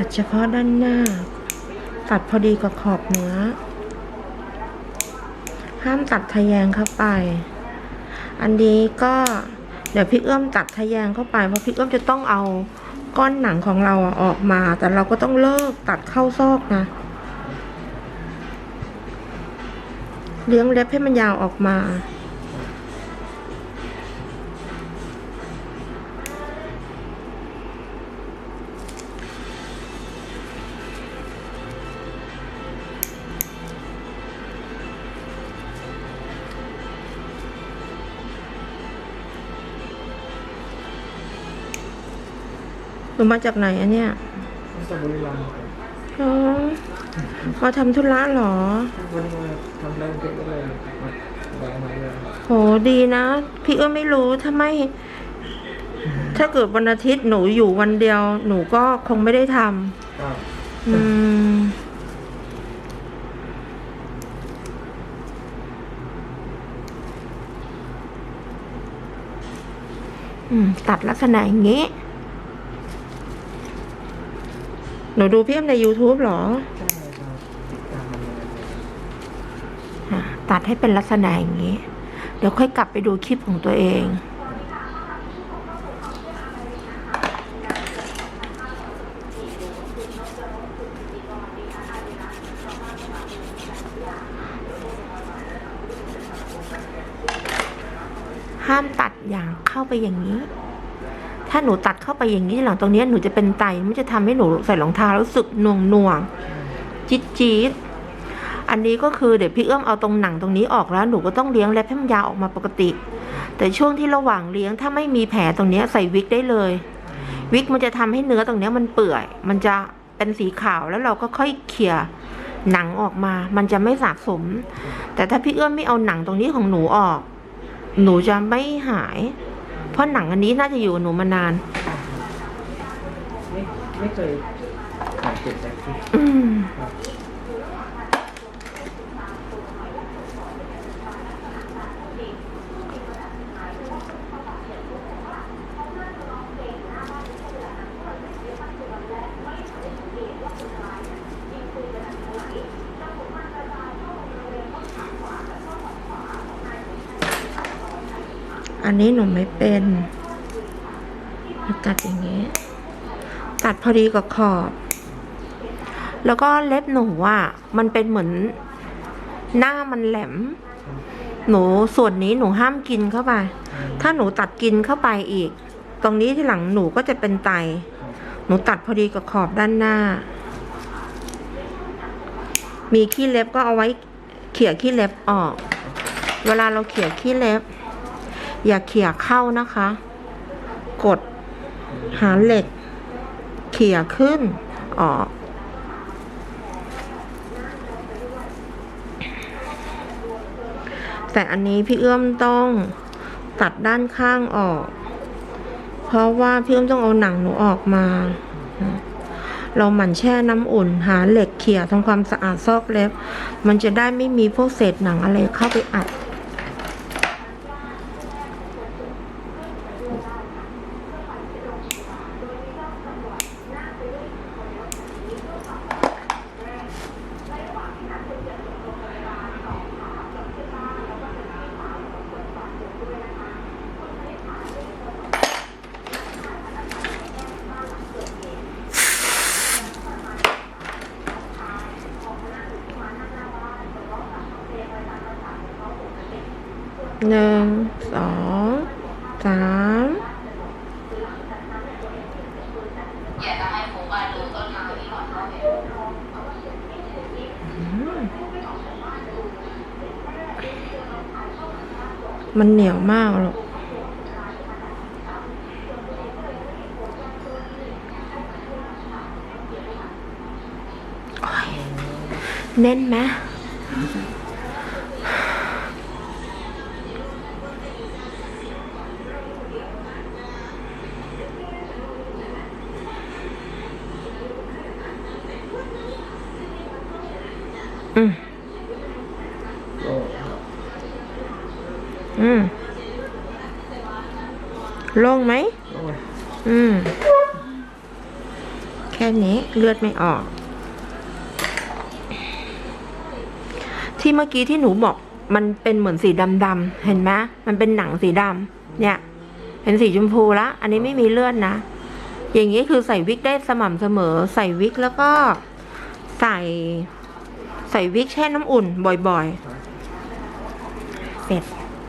ตัดเฉพาะด้านหน้า ตัดพอดีกับขอบเนื้อ ห้ามตัดทะแยงเข้าไป อันนี้ก็เดี๋ยวพี่เอื้อมตัดทะแยงเข้าไปเพราะพี่เอื้อมจะต้องเอาก้อนหนังของเราอะออกมา แต่เราก็ต้องเลิกตัดเข้าซอกนะ เลี้ยงเล็บให้มันยาวออกมา นูมาจากไหนอะเนี่ยจากบุรีรัมย์อ๋อมาทำธุระเหรอวันนี้มาทำแรงเก็บก็เลยมาแรงมาเลยโหดีนะ พี่เอื้อไม่รู้ถ้าไม่ ถ้าเกิดวันอาทิตย์หนูอยู่วันเดียว หนูก็คงไม่ได้ทก็ำอืม อืม ตัดลักษณะอย่างนี้ หนูดูพี่เอ็มใน YouTube เหรอ ใช่ครับติดตามมันเลยอะตัดให้เป็นลักษณะอย่างนี้ เดี๋ยวค่อยกลับไปดูคลิปของตัวเอง ห้ามตัดอย่างเข้าไปอย่างนี้ ถ้าหนูตัดเข้าไปอย่างนี้หลังตรงนี้หนูจะเป็นไตมันจะทำให้หนูใส่รองเท้าแล้วรู้สึกหน่วงหน่วงจี๊ดจี๊ดอันนี้ก็คือเดี๋ยวพี่เอื้อมเอาตรงหนังตรงนี้ออกแล้วหนูก็ต้องเลี้ยงเล็บให้มันยาวออกมาปกติ แต่ช่วงที่ระหว่างเลี้ยงถ้าไม่มีแผลตรงนี้ใส่วิกได้เลย วิกมันจะทำให้เนื้อตรงนี้มันเปื่อย มันจะเป็นสีขาวแล้วเราก็ค่อยเขี่ยหนังออกมา มันจะไม่สะสม แต่ถ้าพี่เอื้อมไม่เอาหนังตรงนี้ของหนูออก หนูจะไม่หาย ราะหนังอันนี้น่าจะอยู่กับหนูมานาน ไม่ไม่เคยขายเก็บแต่ที่ อืม ครับ อันนี้หนูไม่เป็นตัดอย่างนี้ ตัดพอดีกับขอบ แล้วก็เล็บหนูอะมันเป็นเหมือนหน้ามันแหลม หนูส่วนนี้หนูห้ามกินเข้าไป ถ้าหนูตัดกินเข้าไปอีก ตรงนี้ที่หลังหนูก็จะเป็นไต หนูตัดพอดีกับขอบด้านหน้า มีขี้เล็บก็เอาไว้เขี่ยขี้เล็บออก เวลาเราเขี่ยขี้เล็บ อย่าเขี่ยเข้านะคะ กดหาเหล็ก เขี่ยขึ้นออก แต่อันนี้พี่เอื้อมต้องตัดด้านข้างออก เพราะว่าพี่เอื้อมต้องเอาหนังหนูออกมา เราหมั่นแช่น้ำอุ่น หาเหล็กเขี่ยทำความสะอาดซอกเล็บ มันจะได้ไม่มีพวกเศษหนังอะไรเข้าไปอัด หนึ่งสองสามมันเหนียวมากหรอกแน่นไหม อืมโล่งไหมโอ้ยอืมโอเคแค่นี้เลือดไม่ออก ที่เมื่อกี้ที่หนูบอก มันเป็นเหมือนสีดำๆเห็นไหมมันเป็นหนังสีดำเนี่ย เป็นสีชมพูละ อันนี้ไม่มีเลือดนะ อย่างนี้คือใส่วิกได้สม่ำเสมอ ใส่วิกแล้วก็ใส่ใส่วิกแช่น้ำอุ่นบ่อยๆ